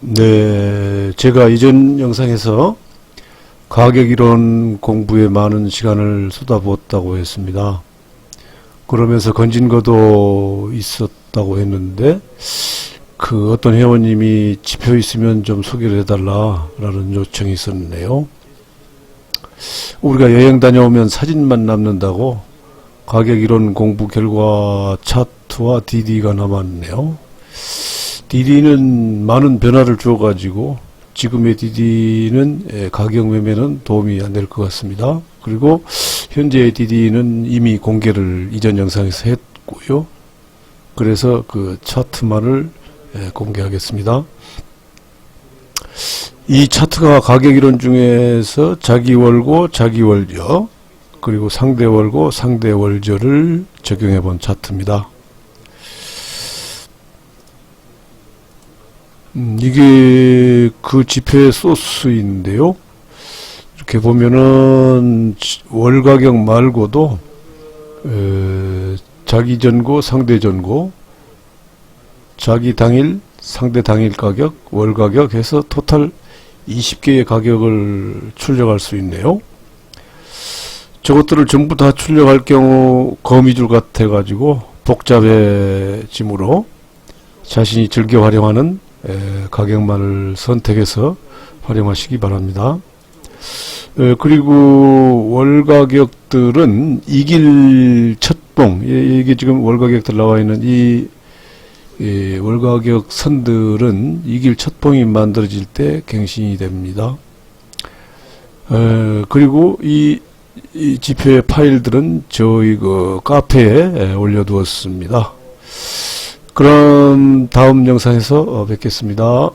네, 제가 이전 영상에서 가격 이론 공부에 많은 시간을 쏟아부었다고 했습니다. 그러면서 건진거도 있었다고 했는데 그 어떤 회원님이 지표 있으면 좀 소개를 해달라라는 요청이 있었네요. 우리가 여행 다녀오면 사진만 남는다고 가격 이론 공부 결과 차트와 DD가 남았네요. DD는 많은 변화를 주어가지고 지금의 DD는 가격 매매는 도움이 안 될 것 같습니다. 그리고 현재의 DD는 이미 공개를 이전 영상에서 했고요. 그래서 그 차트만을 예, 공개하겠습니다. 이 차트가 가격 이론 중에서 자기월고 자기월저 그리고 상대월고 상대월저를 적용해 본 차트입니다. 음, 이게 그 지표의 소스인데요. 이렇게 보면은 지- 월 가격 말고도 에, 자기 전고, 상대 전고, 자기 당일, 상대 당일 가격, 월 가격 해서 토탈 20개의 가격을 출력할 수 있네요. 저것들을 전부 다 출력할 경우 거미줄 같아 가지고 복잡해짐으로 자신이 즐겨 활용하는 에, 가격만을 선택해서 활용하시기 바랍니다. 에, 그리고 월 가격들은 이길 첫봉 이- 이게 지금 월 가격들 나와 있는 이, 이 월가격 선들은 이길 첫봉이 만들어질 때 갱신이 됩니다. 에, 그리고 이, 이 지표의 파일들은 저희 그 카페에 에, 올려두었습니다. 그럼 다음 영상에서 어, 뵙겠습니다.